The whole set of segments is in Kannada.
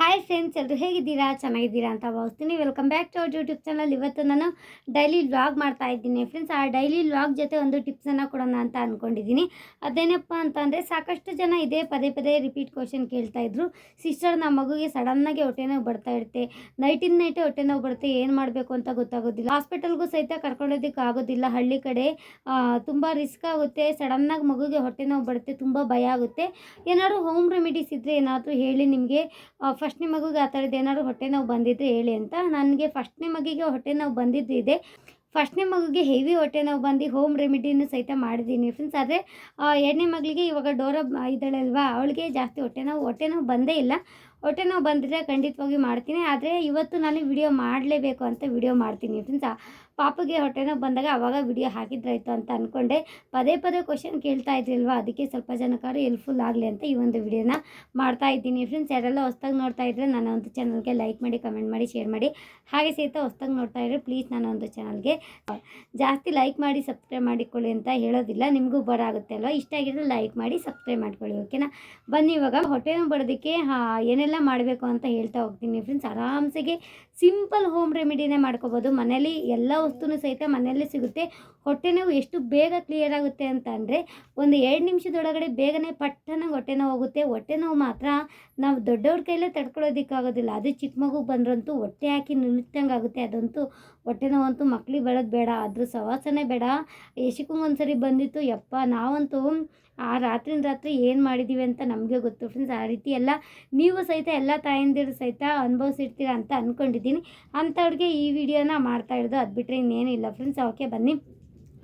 ಹಾಯ್ ಫ್ರೆಂಡ್ಸ್ ಎಲ್ಲರೂ ಹೇಗಿದ್ದೀರಾ? ಚೆನ್ನಾಗಿದ್ದೀರಾ ಅಂತ ಭಾವಿಸ್ತೀನಿ. Welcome back to our YouTube channel ಇವತ್ತು ನಾನು ಡೈಲಿ ವ್ಲಾಗ್ ಮಾಡ್ತಾ ಇದ್ದೀನಿ. ಫ್ರೆಂಡ್ಸ್ ಆ ಡೈಲಿ ವ್ಲಾಗ್ ಜೊತೆ ಒಂದು ಟಿಪ್ಸನ್ನು ಕೊಡೋಣ ಅಂತ ಅಂದ್ಕೊಂಡಿದ್ದೀನಿ ಅದೇನಪ್ಪ ಅಂತಂದರೆ ಸಾಕಷ್ಟು ಜನ ಇದೇ ಪದೇ ಪದೇ ರಿಪೀಟ್ ಕ್ವಶನ್ ಕೇಳ್ತಾ ಇದ್ರು. ಸಿಸ್ಟರ್ ನಮ್ಮ ಮಗುಗೆ ಸಡನ್ನಾಗಿ ಹೊಟ್ಟೆ ನೋವು ಬರ್ತಾ ಇರುತ್ತೆ. ನೈಟಿನ ನೈಟೇ ಹೊಟ್ಟೆ ನೋವು ಬರುತ್ತೆ. ಏನು ಮಾಡಬೇಕು ಅಂತ ಗೊತ್ತಾಗೋದಿಲ್ಲ. ಹಾಸ್ಪಿಟಲ್ಗೂ ಸಹಿತ ಕರ್ಕೊಂಡೋದಕ್ಕೆ ಆಗೋದಿಲ್ಲ. ಹಳ್ಳಿ ಕಡೆ ತುಂಬ ರಿಸ್ಕ್ ಆಗುತ್ತೆ. ಸಡನ್ನಾಗಿ ಮಗುಗೆ ಹೊಟ್ಟೆ ನೋವು ಬರುತ್ತೆ. ತುಂಬ ಭಯ ಆಗುತ್ತೆ. ಏನಾದರೂ ಹೋಮ್ ರೆಮಿಡೀಸ್ ಇದ್ದರೆ ಏನಾದರೂ ಹೇಳಿ ನಿಮಗೆ ಫಸ್ಟ್ನೇ ಮಗುಗೆ ಆ ಥರದ್ದು ಏನಾದ್ರು ಹೊಟ್ಟೆ ನೋವು ಬಂದಿದ್ದು ಹೇಳಿ ಅಂತ. ನನಗೆ ಫಸ್ಟ್ನೇ ಮಗಿಗೆ ಹೊಟ್ಟೆ ನೋವು ಬಂದಿದ್ದು ಇದೆ. ಫಸ್ಟ್ನೇ ಮಗುಗೆ ಹೆವಿ ಹೊಟ್ಟೆ ನೋವು ಬಂದು ಹೋಮ್ ರೆಮಿಡಿನೂ ಸಹಿತ ಮಾಡಿದ್ದೀನಿ ಫ್ರೆಂಡ್ಸ್ ಆದರೆ ಎರಡನೇ ಮಗಳಿಗೆ ಇವಾಗ ಡೋರ ಇದ್ದಾಳೆ ಅಲ್ವಾ? ಅವಳಿಗೆ ಜಾಸ್ತಿ ಹೊಟ್ಟೆ ನೋವು ಹೊಟ್ಟೆ ನೋವು ಬಂದೇ ಇಲ್ಲ. ಹೊಟ್ಟೆ ನೋವು ಬಂದಿದ್ರೆ ಖಂಡಿತವಾಗಿ ಮಾಡ್ತೀನಿ. ಆದರೆ, ಇವತ್ತು ನಾನು ವಿಡಿಯೋ ಮಾಡಲೇಬೇಕು ಅಂತ ವಿಡಿಯೋ ಮಾಡ್ತೀನಿ ಫ್ರೆಂಡ್ಸ್ ಪಾಪಗೆ ಹೊಟ್ಟೆ ನೋವು ಬಂದಾಗ ಅವಾಗ ವಿಡಿಯೋ ಹಾಕಿದ್ರಾಯ್ತು ಅಂತ ಅಂದ್ಕೊಂಡೆ ಪದೇ ಪದೇ ಕ್ವಶನ್ ಕೇಳ್ತಾ ಇದ್ರಿಲ್ವಾ ಅದಕ್ಕೆ ಸ್ವಲ್ಪ ಜನಕ್ಕಾರು ಹೆಲ್ಪ್ಫುಲ್ ಆಗಲಿ ಅಂತ ಈ ಒಂದು ವಿಡಿಯೋನ ಮಾಡ್ತಾ ಇದ್ದೀನಿ. ಫ್ರೆಂಡ್ಸ್ ಯಾರೆಲ್ಲ ಹೊಸ್ದಾಗಿ ನೋಡ್ತಾ ಇದ್ದರೆ ನನ್ನ ಒಂದು ಚಾನಲ್ಗೆ ಲೈಕ್ ಮಾಡಿ ಕಮೆಂಟ್ ಮಾಡಿ ಶೇರ್ ಮಾಡಿ. ಹಾಗೆ ಸಹಿತ ಹೊಸ್ದಾಗಿ ನೋಡ್ತಾ ಇದ್ದರೆ ಪ್ಲೀಸ್ ನನ್ನ ಒಂದು ಚಾನಲ್ಗೆ ಜಾಸ್ತಿ ಲೈಕ್ ಮಾಡಿ ಸಬ್ಸ್ಕ್ರೈಬ್ ಮಾಡಿಕೊಳ್ಳಿ ಅಂತ ಹೇಳೋದಿಲ್ಲ. ನಿಮಗೂ ಬರ ಆಗುತ್ತೆ ಅಲ್ವಾ? ಇಷ್ಟ ಆಗಿದ್ರೆ ಲೈಕ್ ಮಾಡಿ ಸಬ್ಸ್ಕ್ರೈಬ್ ಮಾಡ್ಕೊಳ್ಳಿ ಓಕೆನಾ ಬನ್ನಿ ಇವಾಗ. ಹೊಟ್ಟೆನೂ ಬರೋದಕ್ಕೆ ಏನೆಲ್ಲ ಮಾಡಬೇಕು ಅಂತ ಹೇಳ್ತಾ ಹೋಗ್ತೀನಿ. ಫ್ರೆಂಡ್ಸ್ ಆರಾಮ್ಸೆಗೆ ಸಿಂಪಲ್ ಹೋಮ್ ರೆಮಿಡಿನೇ ಮಾಡ್ಕೋಬೋದು. ಮನೇಲಿ ಎಲ್ಲ ವಸ್ತುನೂ ಸಹಿತ ಮನೆಯಲ್ಲೇ ಸಿಗುತ್ತೆ. ಹೊಟ್ಟೆ ನೋವು ಎಷ್ಟು ಬೇಗ ಕ್ಲಿಯರ್ ಆಗುತ್ತೆ ಅಂತ ಅಂದರೆ ಒಂದು ಎರಡು ನಿಮಿಷದೊಳಗಡೆ ಬೇಗನೆ ಪಟ್ಟನ ಹೊಟ್ಟೆ ನೋವು ಹೋಗುತ್ತೆ. ಹೊಟ್ಟೆ ನೋವು ಮಾತ್ರ ನಾವು ದೊಡ್ಡವ್ರ ಕೈಲೇ ತಡ್ಕೊಳ್ಳೋದಕ್ಕಾಗೋದಿಲ್ಲ ಅದು ಚಿಕ್ಕ ಮಗು ಬಂದ್ರಂತೂ ಹೊಟ್ಟೆ ಹಾಕಿ ಆಗುತ್ತೆ. ಅದಂತೂ ಹೊಟ್ಟೆ ನೋವಂತೂ ಮಕ್ಳಿಗೆ ಬರೋದು ಬೇಡ. ಅದ್ರ ಸವಾಸನೆ ಬೇಡ. ಒಂದ್ಸರಿ ಬಂದಿತ್ತು. ಯಪ್ಪ, ನಾವಂತೂ ಆ ರಾತ್ರಿನ ರಾತ್ರಿ ಏನು ಮಾಡಿದ್ದೀವಿ ಅಂತ ನಮಗೆ ಗೊತ್ತು ಫ್ರೆಂಡ್ಸ್ ಆ ರೀತಿ ಎಲ್ಲ ನೀವು ಸಹಿತ ಎಲ್ಲ ತಾಯಂದಿರು ಸಹಿತ ಅನುಭವಿಸಿರ್ತೀರ ಅಂತ ಅಂದ್ಕೊಂಡಿದ್ದೀನಿ ಅಂಥವ್ರಿಗೆ ಈ ವಿಡಿಯೋನ ಮಾಡ್ತಾ ಇರೋದು ಅದು ಬಿಟ್ಟರೆ ಇನ್ನೇನಿಲ್ಲ. ಫ್ರೆಂಡ್ಸ್ ಓಕೆ ಬನ್ನಿ.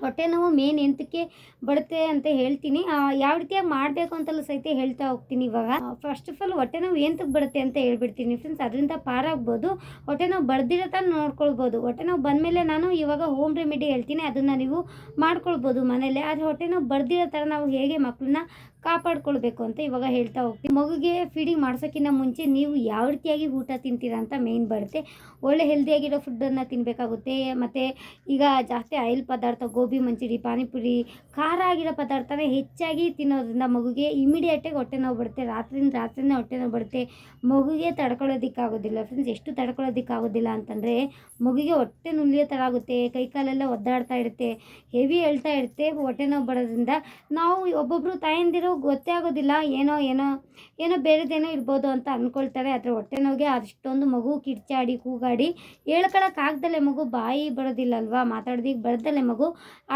ಹೊಟ್ಟೆ ನೋವು, ಮೇನ್ ಎಂತಕ್ಕೆ ಬರುತ್ತೆ ಅಂತ ಹೇಳ್ತೀನಿ. ಯಾವ ರೀತಿಯಾಗಿ ಮಾಡಬೇಕು ಅಂತಲೂ ಸಹಿತ ಹೇಳ್ತಾ ಹೋಗ್ತೀನಿ ಇವಾಗ. ಫಸ್ಟ್ ಆಫ್ ಆಲ್ ಹೊಟ್ಟೆ ನೋವು ಎಂತಕ್ಕೆ ಬರುತ್ತೆ ಅಂತ ಹೇಳ್ಬಿಡ್ತೀನಿ ಫ್ರೆಂಡ್ಸ್ ಅದರಿಂದ ಪಾರಾಗ್ಬೋದು. ಹೊಟ್ಟೆ ನೋವು ಬರ್ದಿರೋ ನೋಡ್ಕೊಳ್ಬೋದು. ಹೊಟ್ಟೆ ನೋವು ಬಂದಮೇಲೆ ನಾನು ಇವಾಗ ಹೋಮ್ ರೆಮಿಡಿ ಹೇಳ್ತೀನಿ. ಅದನ್ನು ನೀವು ಮಾಡ್ಕೊಳ್ಬೋದು ಮನೇಲಿ. ಆದರೆ ಹೊಟ್ಟೆ ನೋವು ಬರ್ದಿರೋ ಥರ ನಾವು ಹೇಗೆ ಮಕ್ಕಳನ್ನ ಕಾಪಾಡ್ಕೊಳ್ಬೇಕು ಅಂತ ಇವಾಗ ಹೇಳ್ತಾ ಹೋಗ್ತೀವಿ ಮಗುಗೆ ಫೀಡಿಂಗ್ ಮಾಡ್ಸೋಕ್ಕಿಂತ ಮುಂಚೆ ನೀವು ಯಾವ ರೀತಿಯಾಗಿ ಊಟ ತಿಂತೀರಾ ಅಂತ ಮೇಯ್ನ್ ಬರುತ್ತೆ. ಒಳ್ಳೆ ಹೆಲ್ದಿಯಾಗಿರೋ ಫುಡ್ಡನ್ನು ತಿನ್ನಬೇಕಾಗುತ್ತೆ ಮತ್ತು ಈಗ ಜಾಸ್ತಿ ಆಯಿಲ್ ಪದಾರ್ಥ, ಗೋಬಿ, ಮಂಚೂರಿ, ಪಾನಿಪುರಿ, ಖಾರ ಆಗಿರೋ ಪದಾರ್ಥನೇ ಹೆಚ್ಚಾಗಿ ತಿನ್ನೋದ್ರಿಂದ ಮಗುಗೆ ಇಮಿಡಿಯೇಟಾಗಿ ಹೊಟ್ಟೆ ನೋವು ಬರುತ್ತೆ. ರಾತ್ರಿಯಿಂದ ರಾತ್ರಿನೇ ಹೊಟ್ಟೆ ನೋವು ಬರುತ್ತೆ. ಮಗುಗೆ ತಡ್ಕೊಳ್ಳೋದಕ್ಕಾಗೋದಿಲ್ಲ ಫ್ರೆಂಡ್ಸ್ ಎಷ್ಟು ತಡ್ಕೊಳ್ಳೋದಕ್ಕಾಗೋದಿಲ್ಲ ಅಂತಂದರೆ ಮಗುಗೆ ಹೊಟ್ಟೆ ನುಲಿಯೋ ಥರ ಆಗುತ್ತೆ. ಕೈಕಾಲೆಲ್ಲ ಒದ್ದಾಡ್ತಾ ಇರುತ್ತೆ. ಹೆವಿ ಹೇಳ್ತಾ ಇರುತ್ತೆ. ಹೊಟ್ಟೆ ನೋವು ಬರೋದ್ರಿಂದ ನಾವು ಒಬ್ಬೊಬ್ಬರು ತಾಯಂದಿರು ಗೊತ್ತೇ ಆಗೋದಿಲ್ಲ. ಏನೋ ಏನೋ ಏನೋ ಬೇರೆದೇನೋ ಇರ್ಬೋದು ಅಂತ ಅಂದ್ಕೊಳ್ತಾರೆ ಆದರೆ ಹೊಟ್ಟೆ ನೋವಿಗೆ ಅಷ್ಟೊಂದು ಮಗು ಕಿಡ್ಚಾಡಿ ಕೂಗಾಡಿ ಹೇಳ್ಕೊಳಕ್ಕಾಗ್ದಲೆ ಮಗು ಬಾಯಿ ಬರೋದಿಲ್ಲ ಅಲ್ವಾ ಮಾತಾಡೋದಿಕ್ಕೆ ಬರ್ದಲೆ ಮಗು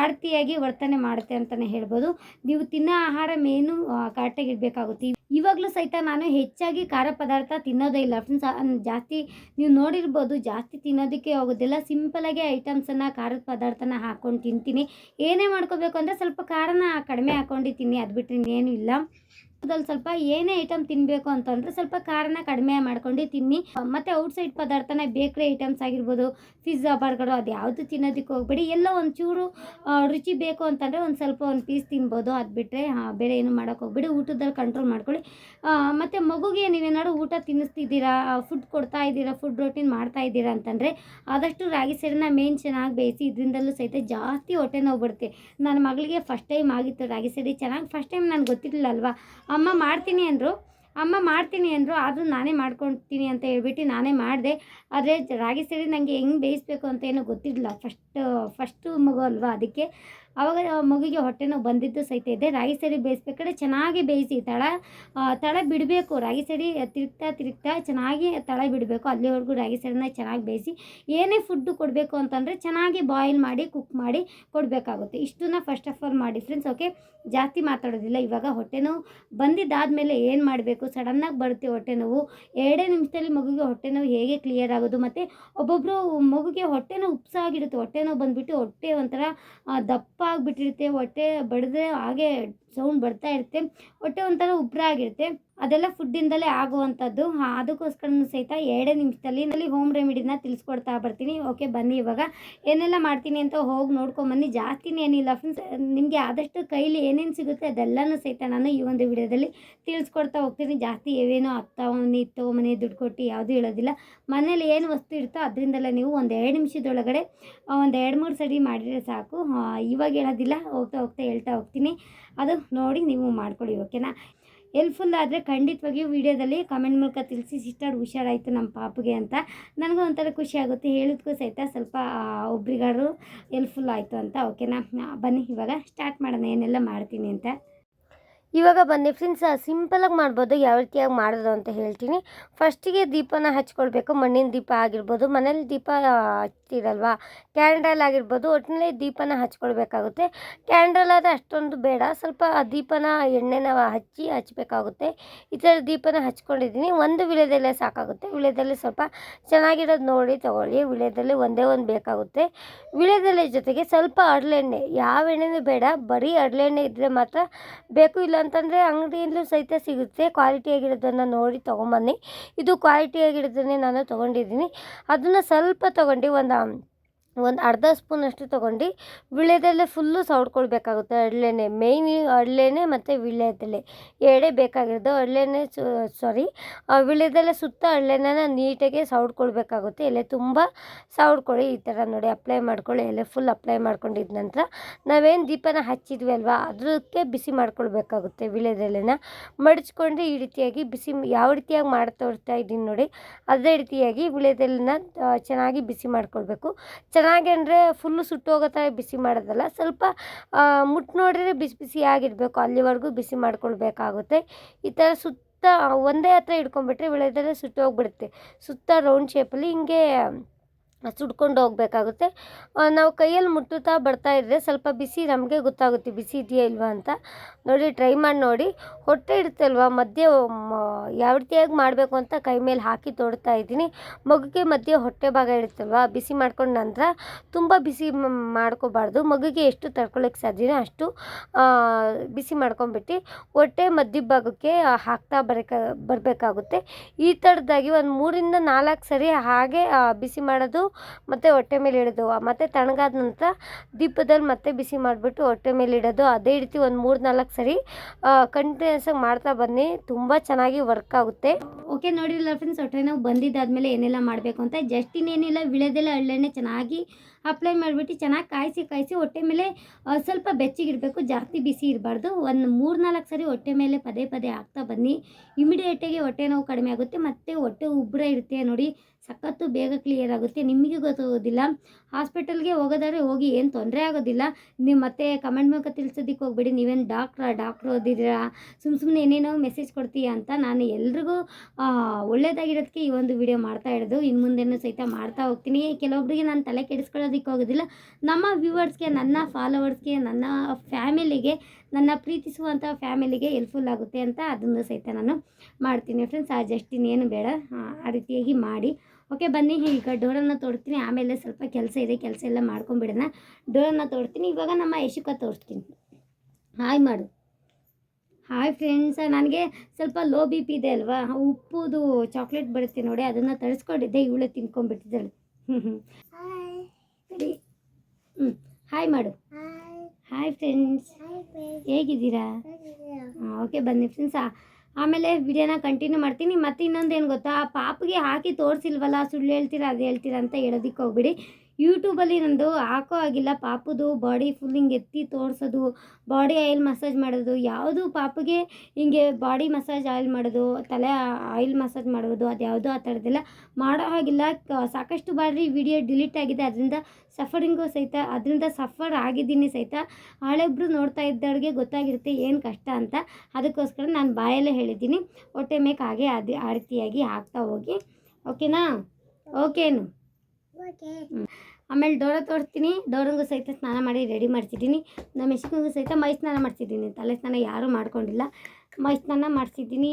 ಆಡ್ತಿಯಾಗಿ ವರ್ತನೆ ಮಾಡುತ್ತೆ ಅಂತಲೇ ಹೇಳ್ಬೋದು. ನೀವು ತಿನ್ನೋ ಆಹಾರ ಮೇನು ಕರೆಕ್ಟಾಗಿ ಇಡಬೇಕಾಗುತ್ತೆ. ಇವಾಗಲೂ ಸಹಿತ ನಾನು ಹೆಚ್ಚಾಗಿ ಖಾರ ಪದಾರ್ಥ ತಿನ್ನೋದೇ ಇಲ್ಲ. ಫ್ರೆಂಡ್ಸ್ ಜಾಸ್ತಿ ನೀವು ನೋಡಿರ್ಬೋದು, ಜಾಸ್ತಿ ತಿನ್ನೋದಕ್ಕೆ ಹೋಗೋದಿಲ್ಲ ಸಿಂಪಲಾಗಿ ಐಟಮ್ಸನ್ನು, ಖಾರದ ಪದಾರ್ಥನ ಹಾಕ್ಕೊಂಡು ತಿಂತೀನಿ. ಏನೇ ಮಾಡ್ಕೋಬೇಕು ಅಂದರೆ ಸ್ವಲ್ಪ ಖಾರನ ಕಡಿಮೆ ಹಾಕ್ಕೊಂಡು ತಿನ್ನಿ. ಅದು ಬಿಟ್ಟರೆ ಇಲ್ಲ ಅದ್ರಲ್ಲಿ ಸ್ವಲ್ಪ ಏನೇ ಐಟಮ್ ತಿನ್ನಬೇಕು ಅಂತಂದರೆ ಸ್ವಲ್ಪ ಖಾರನ ಕಡಿಮೆ ಮಾಡ್ಕೊಂಡು ತಿನ್ನಿ. ಮತ್ತು ಔಟ್ಸೈಡ್ ಪದಾರ್ಥನ ಬೇಕ್ರಿ ಐಟಮ್ಸ್ ಆಗಿರ್ಬೋದು ಪಿಜ್ಜಾ ಬರ್ಗರು ಅದು ಯಾವುದು ತಿನ್ನೋದಕ್ಕೆ ಹೋಗ್ಬೇಡಿ. ಎಲ್ಲ ಒಂಚೂರು ರುಚಿ ಬೇಕು ಅಂತಂದರೆ ಒಂದು ಸ್ವಲ್ಪ ಒಂದು ಪೀಸ್ ತಿನ್ಬೋದು. ಅದು ಬಿಟ್ಟರೆ ಬೇರೆ ಏನು ಮಾಡೋಕ್ಕೆ ಹೋಗ್ಬೇಡಿ. ಊಟದಲ್ಲಿ ಕಂಟ್ರೋಲ್ ಮಾಡ್ಕೊಳ್ಳಿ. ಮತ್ತು ಮಗುಗೆ ನೀವೇನಾದ್ರು ಊಟ ತಿನ್ನಿಸ್ತಿದ್ದೀರಾ ಫುಡ್ ಕೊಡ್ತಾ ಇದ್ದೀರಾ ಫುಡ್ ರೊಟೀನ್ ಮಾಡ್ತಾ ಇದ್ದೀರಾ ಅಂತಂದರೆ ಆದಷ್ಟು ರಾಗಿ ಸೀರೆನ ಮೇನ್ ಚೆನ್ನಾಗಿ ಬೇಯಿಸಿ ಇದರಿಂದಲೂ ಸಹಿತ ಜಾಸ್ತಿ ಹೊಟ್ಟೆ ನೋವು ಬರುತ್ತೆ. ನನ್ನ ಮಗಳಿಗೆ ಫಸ್ಟ್ ಟೈಮ್ ಆಗಿತ್ತು ರಾಗಿ ಸೇರಿ ಚೆನ್ನಾಗಿ. ಫಸ್ಟ್ ಟೈಮ್ ನನಗೆ ಗೊತ್ತಿರಲಿಲ್ಲ ಅಲ್ವಾ? ಅಮ್ಮ ಮಾಡ್ತೀನಿ ಅಂದರು, ಅಮ್ಮ ಮಾಡ್ತೀನಿ ಅಂದರು, ಆದರೂ ನಾನೇ ಮಾಡ್ಕೊಳ್ತೀನಿ ಅಂತ ಹೇಳ್ಬಿಟ್ಟು ನಾನೇ ಮಾಡಿದೆ. ಆದರೆ ರಾಗಿ ಸರಿ ನನಗೆ ಹೆಂಗೆ ಬೇಯಿಸ್ಬೇಕು ಅಂತ ಏನೂ ಗೊತ್ತಿರಲಿಲ್ಲ. ಫಸ್ಟ್, ಫಸ್ಟು ಮಗು ಅಲ್ವಾ ಅದಕ್ಕೆ. ಆವಾಗ ಮಗುಗೆ ಹೊಟ್ಟೆ ನೋವು ಬಂದಿದ್ದು ಸಹಿತ ಇದೆ. ರಾಗಿ ಸರಿ ಬೇಯಿಸ್ಬೇಕಾದ್ರೆ ಚೆನ್ನಾಗಿ ಬೇಯಿಸಿ, ತಳ ತಳ ಬಿಡಬೇಕು. ರಾಗಿ ಸರಿ ತಿರುಗ್ತಾ ತಿರುಗ್ತಾ ಚೆನ್ನಾಗಿ ತಳ ಬಿಡಬೇಕು. ಅಲ್ಲಿವರೆಗೂ ರಾಗಿ ಸರಿನ ಚೆನ್ನಾಗಿ ಬೇಯಿಸಿ, ಏನೇ ಫುಡ್ಡು ಕೊಡಬೇಕು ಅಂತಂದರೆ ಚೆನ್ನಾಗಿ ಬಾಯ್ಲ್ ಮಾಡಿ ಕುಕ್ ಮಾಡಿ ಕೊಡಬೇಕಾಗುತ್ತೆ. ಇಷ್ಟನ್ನ ಫಸ್ಟ್ ಆಫ್ ಆಲ್ ಮಾಡಿ ಫ್ರೆಂಡ್ಸ್ ಓಕೆ ಜಾಸ್ತಿ ಮಾತಾಡೋದಿಲ್ಲ. ಇವಾಗ ಹೊಟ್ಟೆ ನೋವು ಬಂದಿದ್ದಾದಮೇಲೆ ಏನು ಮಾಡಬೇಕು? ಸಡನ್ನಾಗಿ ಬರುತ್ತೆ ಹೊಟ್ಟೆ ನೋವು. ಎರಡೇ ನಿಮಿಷದಲ್ಲಿ ಮಗುಗೆ ಹೊಟ್ಟೆ ನೋವು ಹೇಗೆ ಕ್ಲಿಯರ್ ಆಗೋದು? ಮತ್ತು ಒಬ್ಬೊಬ್ಬರು ಮಗುಗೆ ಹೊಟ್ಟೆ ನೋವು ಉಪ್ಸಾಗಿರುತ್ತೆ. ಹೊಟ್ಟೆ ನೋವು ಬಂದುಬಿಟ್ಟು ಹೊಟ್ಟೆ ಒಂಥರ ದಪ್ಪ ಆಗಿಬಿಟ್ಟಿರುತ್ತೆ ಹೊಟ್ಟೆ ಬಡಿದ್ರೆ ಹಾಗೆ ಸೌಂಡ್ ಬರ್ತಾ ಇರುತ್ತೆ. ಹೊಟ್ಟೆ ಒಂಥರ ಉಬ್ರ ಆಗಿರುತ್ತೆ. ಅದೆಲ್ಲ ಫುಡ್ಡಿಂದಲೇ ಆಗುವಂಥದ್ದು. ಅದಕ್ಕೋಸ್ಕರ ಸಹಿತ ಎರಡೇ ನಿಮಿಷದಲ್ಲಿ ನಲ್ಲಿ ಹೋಮ್ ರೆಮಿಡಿನ ತಿಳಿಸ್ಕೊಡ್ತಾ ಬರ್ತೀನಿ. ಓಕೆ, ಬನ್ನಿ ಇವಾಗ. ಏನೆಲ್ಲ ಮಾಡ್ತೀನಿ ಅಂತ ಹೋಗಿ ನೋಡ್ಕೊಂಬನ್ನಿ. ಜಾಸ್ತಿನೇ ಏನಿಲ್ಲ ಫ್ರೆಂಡ್ಸ್ ನಿಮಗೆ ಆದಷ್ಟು ಕೈಲಿ ಏನೇನು ಸಿಗುತ್ತೆ ಅದೆಲ್ಲನೂ ಸಹಿತ ನಾನು ಈ ಒಂದು ವಿಡಿಯೋದಲ್ಲಿ ತಿಳಿಸ್ಕೊಡ್ತಾ ಹೋಗ್ತೀನಿ. ಜಾಸ್ತಿ ಏನೇನೋ ಅತ್ತ ಮನೆ ಇತ್ತು ಮನೆ ದುಡ್ಡು ಕೊಟ್ಟು ಯಾವುದೂ ಹೇಳೋದಿಲ್ಲ. ಮನೇಲಿ ಏನು ವಸ್ತು ಇರುತ್ತೋ ಅದರಿಂದಲೇ ನೀವು ಒಂದು ಎರಡು ನಿಮಿಷದೊಳಗಡೆ, ಒಂದು ಎರಡು ಮೂರು ಸರಿ ಮಾಡಿದರೆ ಸಾಕು. ಇವಾಗ ಹೇಳೋದಿಲ್ಲ. ಹೋಗ್ತಾ ಹೋಗ್ತಾ ಹೇಳ್ತಾ ಹೋಗ್ತೀನಿ. ಅದು ನೋಡಿ ನೀವು ಮಾಡ್ಕೊಳ್ಳಿ ಓಕೆನಾ ಹೆಲ್ಪ್ಫುಲ್ ಆದರೆ ಖಂಡಿತವಾಗಿಯೂ ವಿಡಿಯೋದಲ್ಲಿ ಕಮೆಂಟ್ ಮೂಲಕ ತಿಳಿಸಿ ಸಿಸ್ಟರ್ ಹುಷಾರಾಯಿತು ನಮ್ಮ ಪಾಪಗೆ ಅಂತ. ನನಗೂ ಒಂಥರ ಖುಷಿ ಆಗುತ್ತೆ, ಹೇಳಿದ್ಕೂ ಸಹಿತ ಸ್ವಲ್ಪ ಒಬ್ರಿಗಾರು ಹೆಲ್ಪ್ಫುಲ್ ಆಯಿತು ಅಂತ ಓಕೆನಾ ಬನ್ನಿ ಇವಾಗ ಸ್ಟಾರ್ಟ್ ಮಾಡೋಣ, ಏನೆಲ್ಲ ಮಾಡ್ತೀನಿ ಅಂತ. ಇವಾಗ ಬನ್ನಿ ಫ್ರೆಂಡ್ಸ್ ಸಿಂಪಲಾಗಿ ಮಾಡ್ಬೋದು, ಯಾವ ರೀತಿಯಾಗಿ ಮಾಡೋದು ಅಂತ ಹೇಳ್ತೀನಿ. ಫಸ್ಟಿಗೆ ದೀಪನ ಹಚ್ಕೊಳ್ಬೇಕು, ಮಣ್ಣಿನ ದೀಪ ಆಗಿರ್ಬೋದು, ಮನೇಲಿ ದೀಪ ಹಚ್ಚಿರಲ್ವಾ ಕ್ಯಾಂಡಲ್ ಆಗಿರ್ಬೋದು ಒಟ್ಟಿನಲ್ಲಿ ದೀಪನ ಹಚ್ಕೊಳ್ಬೇಕಾಗುತ್ತೆ. ಕ್ಯಾಂಡಲ್ ಆದರೆ ಅಷ್ಟೊಂದು ಬೇಡ, ಸ್ವಲ್ಪ ದೀಪನ ಎಣ್ಣೆನ ಹಚ್ಚಿ ಹಚ್ಚಬೇಕಾಗುತ್ತೆ ಈ ಥರ ದೀಪನ ಹಚ್ಕೊಂಡಿದ್ದೀನಿ, ಒಂದು ವಿಳೆದೆಲೆ ಸಾಕಾಗುತ್ತೆ. ವಿಳೆದಲ್ಲಿ ಸ್ವಲ್ಪ ಚೆನ್ನಾಗಿರೋದು ನೋಡಿ ತೊಗೊಳ್ಳಿ, ವಿಳೆದಲ್ಲಿ ಒಂದೇ ಒಂದು ಬೇಕಾಗುತ್ತೆ. ವಿಳೆದೆಲೆ ಜೊತೆಗೆ ಸ್ವಲ್ಪ ಅಡಲೆಣ್ಣೆ ಯಾವ ಎಣ್ಣೆನೂ ಬೇಡ, ಬರೀ ಅಡಲೆಣ್ಣೆ ಇದ್ದರೆ ಮಾತ್ರ ಬೇಕು, ಇಲ್ಲ ಅಂತಂದರೆ ಅಂಗಡಿಯಲ್ಲೂ ಸಹಿತ ಸಿಗುತ್ತೆ. ಕ್ವಾಲಿಟಿಯಾಗಿರೋದನ್ನು ನೋಡಿ ತೊಗೊಂಬನ್ನಿ. ಇದು ಕ್ವಾಲಿಟಿಯಾಗಿರೋದನ್ನೇ ನಾನು ತೊಗೊಂಡಿದ್ದೀನಿ. ಅದನ್ನು ಸ್ವಲ್ಪ ತೊಗೊಂಡು ಒಂದು ಒಂದು ಅರ್ಧ ಸ್ಪೂನ್ ಅಷ್ಟು ತೊಗೊಂಡು ವಿಳ್ಯದೆಲೆ ಫುಲ್ಲು ಸವಡ್ಕೊಳ್ಬೇಕಾಗುತ್ತೆ. ಅಡ್ಲೆಣ್ಣೆ ಮೇಯ್ನ್ ಅಡ್ಲೆಣ್ಣೆ ಮತ್ತು ವಿಳ್ಯದೆಲೆ. ಎರಡೇ ಬೇಕಾಗಿರೋದು. ಅಡ್ಲೆಣ್ಣೆ ಸಾರಿ ವಿಳ್ಯದೆಲೆ ಸುತ್ತ ಅಡ್ಲೆಣ್ಣೆನ ನೀಟಾಗಿ ಸವಡ್ಕೊಳ್ಬೇಕಾಗುತ್ತೆ. ಎಲೆ ತುಂಬ ಸೌಡ್ಕೊಳ್ಳಿ ಈ ಥರ ನೋಡಿ ಅಪ್ಲೈ ಮಾಡ್ಕೊಳ್ಳಿ. ಎಲೆ ಫುಲ್ ಅಪ್ಲೈ ಮಾಡ್ಕೊಂಡಿದ್ದ ನಂತರ ನಾವೇನು ದೀಪನ ಹಚ್ಚಿದ್ವಿ ಅಲ್ವಾ ಅದಕ್ಕೆ ಬಿಸಿ ಮಾಡ್ಕೊಳ್ಬೇಕಾಗುತ್ತೆ ವಿಳ್ಯದೆಲೆನ. ಮಡಚ್ಕೊಂಡು ಈ ರೀತಿಯಾಗಿ ಬಿಸಿ ಯಾವ ರೀತಿಯಾಗಿ ಮಾಡಿ ತೋರಿಸ್ತಾ ಇದ್ದೀನಿ ನೋಡಿ, ಅದೇ ರೀತಿಯಾಗಿ ವಿಳ್ಯದೆಲೆನ ಚೆನ್ನಾಗಿ ಬಿಸಿ ಮಾಡ್ಕೊಳ್ಬೇಕು. ಚೆನ್ನಾಗಿ ಅಂದರೆ ಫುಲ್ಲು ಸುಟ್ಟೋಗೋ ಥರ ಬಿಸಿ ಮಾಡೋದಲ್ಲ, ಸ್ವಲ್ಪ ಮುಟ್ಟಿ ನೋಡಿದರೆ ಬಿಸಿ ಬಿಸಿ ಆಗಿರಬೇಕು, ಅಲ್ಲಿವರೆಗೂ ಬಿಸಿ ಮಾಡ್ಕೊಳ್ಬೇಕಾಗುತ್ತೆ. ಈ ಥರ ಸುತ್ತ, ಒಂದೇ ಹತ್ರ ಹಿಡ್ಕೊಂಡ್ಬಿಟ್ರೆ ವಿಳ್ಯದೆಲೆ ಸುಟ್ಟೋಗ್ಬಿಡುತ್ತೆ ಸುತ್ತ ರೌಂಡ್ ಶೇಪಲ್ಲಿ ಹಿಂಗೆ ಸುಡ್ಕೊಂಡು ಹೋಗಬೇಕಾಗುತ್ತೆ. ನಾವು ಕೈಯಲ್ಲಿ ಮುಟ್ಟುತ್ತಾ ಬರ್ತಾ ಇದ್ದರೆ ಸ್ವಲ್ಪ ಬಿಸಿ ನಮಗೆ ಗೊತ್ತಾಗುತ್ತೆ ಬಿಸಿ ಇದೆಯಾ ಇಲ್ವಾ ಅಂತ. ನೋಡಿ ಟ್ರೈ ಮಾಡಿ ನೋಡಿ. ಹೊಟ್ಟೆ ಇರುತ್ತಲ್ವ ಮಧ್ಯೆ ಯಾವ ರೀತಿಯಾಗಿ ಮಾಡಬೇಕು ಅಂತ ಕೈ ಮೇಲೆ ಹಾಕಿ ತೊಡ್ತಾ ಇದ್ದೀನಿ. ಮಗುಗೆ ಮಧ್ಯೆ ಹೊಟ್ಟೆ ಭಾಗ ಇರುತ್ತಲ್ವ ಬಿಸಿ ಮಾಡ್ಕೊಂಡ ನಂತರ ತುಂಬ ಬಿಸಿ ಮಾಡ್ಕೋಬಾರ್ದು. ಮಗುಗೆ ಎಷ್ಟು ತಡ್ಕೊಳ್ಳೋಕ್ಕೆ ಸಾಧ್ಯನೋ ಅಷ್ಟು ಬಿಸಿ ಮಾಡ್ಕೊಂಬಿಟ್ಟು ಹೊಟ್ಟೆ ಮಧ್ಯ ಭಾಗಕ್ಕೆ ಹಾಕ್ತಾ ಬರಕ, ಬರಬೇಕಾಗುತ್ತೆ. ಈ ಥರದ್ದಾಗಿ ಒಂದು ಮೂರಿಂದ ನಾಲ್ಕು ಸರಿ ಹಾಗೆ ಬಿಸಿ ಮಾಡೋದು ಮತ್ತು ಹೊಟ್ಟೆ ಮೇಲೆ ಇಡೋದು. ಮತ್ತು ತಣ್ಣಗಾದ ನಂತರ ದೀಪದಲ್ಲಿ ಮತ್ತೆ ಬಿಸಿ ಮಾಡಿಬಿಟ್ಟು ಹೊಟ್ಟೆ ಮೇಲೆ ಇಡೋದು. ಅದೇ ರೀತಿ ಒಂದು ಮೂರು ನಾಲ್ಕು ಸರಿ ಕಂಟಿನ್ಯೂಸ್ ಆಗಿ ಮಾಡ್ತಾ ಬನ್ನಿ. ತುಂಬ ಚೆನ್ನಾಗಿ ವರ್ಕ್ ಆಗುತ್ತೆ. ಓಕೆ ನೋಡಿರಲ್ಲ ಫ್ರೆಂಡ್ಸ್ ಹೊಟ್ಟೆ ನಾವು ಬಂದಿದ್ದಾದಮೇಲೆ ಏನೆಲ್ಲ ಮಾಡಬೇಕು ಅಂತ ಜಸ್ಟ್ ಇನ್ನೇನಿಲ್ಲ, ವಿಳೆದೆಲ್ಲ ಹಳ್ಳೆಣ್ಣೆ ಚೆನ್ನಾಗಿ ಅಪ್ಲೈ ಮಾಡಿಬಿಟ್ಟು ಚೆನ್ನಾಗಿ ಕಾಯಿಸಿ ಕಾಯಿಸಿ ಹೊಟ್ಟೆ ಮೇಲೆ ಸ್ವಲ್ಪ ಬೆಚ್ಚಗಿರಬೇಕು ಜಾಸ್ತಿ ಬಿಸಿ ಇರಬಾರ್ದು. ಒಂದು ಮೂರು ನಾಲ್ಕು ಸರಿ ಹೊಟ್ಟೆ ಮೇಲೆ ಪದೇ ಪದೇ ಹಾಕ್ತಾ ಬನ್ನಿ. ಇಮಿಡಿಯೇಟಾಗಿ ಹೊಟ್ಟೆ ನೋವು ಕಡಿಮೆ ಆಗುತ್ತೆ. ಮತ್ತು ಹೊಟ್ಟೆ ಉಬ್ಬರ ಇರುತ್ತೆ ನೋಡಿ. ಸಖತ್ತು ಬೇಗ ಕ್ಲಿಯರ್ ಆಗುತ್ತೆ. ನಿಮಗೆ ಗೊತ್ತಾಗೋದಿಲ್ಲ. ಹಾಸ್ಪಿಟಲ್ಗೆ ಹೋಗೋದಾದ್ರೆ ಹೋಗಿ ಏನು ತೊಂದರೆ ಆಗೋದಿಲ್ಲ. ನೀವು ಮತ್ತೆ ಕಮೆಂಟ್ ಮೂಲಕ ತಿಳಿಸೋದಕ್ಕೆ ಹೋಗ್ಬೇಡಿ. ನೀವೇನು ಡಾಕ್ಟ್ರಾ ಡಾಕ್ಟ್ರ್ ಓದಿದ್ದೀರಾ? ಸುಮ್ಮ ಸುಮ್ಮನೆ ಏನೇನೋ ಮೆಸೇಜ್ ಕೊಡ್ತೀಯ ಅಂತ ನಾನು ಎಲ್ರಿಗೂ ಒಳ್ಳೆಯದಾಗಿರೋದಕ್ಕೆ ಈ ಒಂದು ವಿಡಿಯೋ ಮಾಡ್ತಾ ಇಡೋದು ಇನ್ನು ಮುಂದೆನೂ ಸಹಿತ ಮಾಡ್ತಾ ಹೋಗ್ತೀನಿ. ಕೆಲವೊಬ್ಬರಿಗೆ ನಾನು ತಲೆ ಕೆಡಿಸ್ಕೊಳ್ಳೋದಕ್ಕೆ ಹೋಗೋದಿಲ್ಲ. ನಮ್ಮ ವ್ಯೂವರ್ಸ್ಗೆ ನನ್ನ ಫಾಲೋವರ್ಸ್ಗೆ ನನ್ನ ಫ್ಯಾಮಿಲಿಗೆ ನನ್ನ ಪ್ರೀತಿಸುವಂಥ ಫ್ಯಾಮಿಲಿಗೆ ಹೆಲ್ಪ್ಫುಲ್ ಆಗುತ್ತೆ ಅಂತ ಅದನ್ನು ಸಹಿತ ನಾನು ಮಾಡ್ತೀನಿ. ಫ್ರೆಂಡ್ಸ್ ಆ ಜಸ್ಟ್ ಇನ್ನೇನು ಬೇಡ. ಆ ರೀತಿಯಾಗಿ ಮಾಡಿ. ಓಕೆ ಬನ್ನಿ ಈಗ ಡೋರನ್ನು ತೋಡ್ತೀನಿ. ಆಮೇಲೆ ಸ್ವಲ್ಪ ಕೆಲಸ ಇದೆ ಕೆಲಸ ಎಲ್ಲ ಮಾಡ್ಕೊಂಬಿಡೋಣ ಡೋರನ್ನು ತೋಡ್ತೀನಿ ಇವಾಗ ನಮ್ಮ ಯಶುಕ ತೋರಿಸ್ತೀನಿ ಹಾಯ್ ಮಾಡು. ಹಾಯ್ ಫ್ರೆಂಡ್ಸ್ ನನಗೆ ಸ್ವಲ್ಪ ಲೋ ಬಿ ಪಿ ಇದೆ ಅಲ್ವಾ? ಉಪ್ಪುದು ಚಾಕ್ಲೇಟ್ ಬರುತ್ತೆ ನೋಡಿ ಅದನ್ನು ತರಿಸ್ಕೊಂಡಿದ್ದೆ ಇವಳು ತಿನ್ಕೊಂಡ್ಬಿಟ್ಟಿದ್ದಾಳೆ. ಹ್ಞೂ ಹ್ಞೂ ಹ್ಞೂ ಹಾಯ್ ಮಾಡು. Hi friends. ಹೇಗಿದ್ದೀರಾ? ಓಕೆ ಬನ್ನಿ ಫ್ರೆಂಡ್ಸ್. ಆಮೇಲೆ ವಿಡಿಯೋನ ಕಂಟಿನ್ಯೂ ಮಾಡ್ತೀನಿ. ಮತ್ತೆ ಇನ್ನೊಂದು ಏನು ಗೊತ್ತಾ ಪಾಪಿಗೆ ಹಾಕಿ ತೋರಿಸಿಲ್ವಲ್ಲ, ಸುಳ್ಳು ಹೇಳ್ತೀರಾ, ಅದು ಹೇಳ್ತೀರಾ ಅಂತ ಹೇಳೋದಕ್ಕೆ ಹೋಗ್ಬಿಡಿ ಯೂಟ್ಯೂಬಲ್ಲಿ ನಂದು ಹಾಕೋ ಆಗಿಲ್ಲ ಪಾಪದು ಬಾಡಿ ಫುಲ್ ಹಿಂಗೆ ಎತ್ತಿ ತೋರಿಸೋದು ಬಾಡಿ ಆಯಿಲ್ ಮಸಾಜ್ ಮಾಡೋದು, ಯಾವುದು ಪಾಪಗೆ ಹಿಂಗೆ ಬಾಡಿ ಮಸಾಜ್ ಆಯಿಲ್ ಮಾಡೋದು, ತಲೆ ಆಯಿಲ್ ಮಸಾಜ್ ಮಾಡೋದು, ಅದು ಯಾವುದೋ ಆ ಥರದ್ದೆಲ್ಲ ಮಾಡೋ ಹಾಗಿಲ್ಲ. ಸಾಕಷ್ಟು ಬಾರಿ ವಿಡಿಯೋ ಡಿಲೀಟ್ ಆಗಿದೆ. ಅದರಿಂದ ಸಫರಿಂಗು ಸಹಿತ, ಅದರಿಂದ ಸಫರ್ ಆಗಿದ್ದೀನಿ ಸಹಿತ ಹಳೆಬ್ರು ನೋಡ್ತಾ ಇದ್ದವ್ರಿಗೆ ಗೊತ್ತಾಗಿರುತ್ತೆ ಏನು ಕಷ್ಟ ಅಂತ. ಅದಕ್ಕೋಸ್ಕರ ನಾನು ಬಾಯಲ್ಲೇ ಹೇಳಿದ್ದೀನಿ. ಹೊಟ್ಟೆ ಮೇಕ್ ಹಾಗೆ ಅದು ಆ ರೀತಿಯಾಗಿ ಹಾಕ್ತಾ ಹೋಗಿ. ಓಕೆನಾ? ಓಕೆನು. ಆಮೇಲೆ ಡೋರ ತೋರಿಸ್ತೀನಿ. ಡೋರಂಗೂ ಸಹಿತ ಸ್ನಾನ ಮಾಡಿ ರೆಡಿ ಮಾಡ್ತಿದ್ದೀನಿ ನಮ್ಮ ಯಶಕ್ಕಂಗೂ ಸಹಿತ ಮೈ ಸ್ನಾನ ಮಾಡ್ತಿದ್ದೀನಿ ತಲೆ ಸ್ನಾನ ಯಾರೂ ಮಾಡ್ಕೊಂಡಿಲ್ಲ. ಮೈ ಸ್ನಾನ ಮಾಡಿಸಿದ್ದೀನಿ.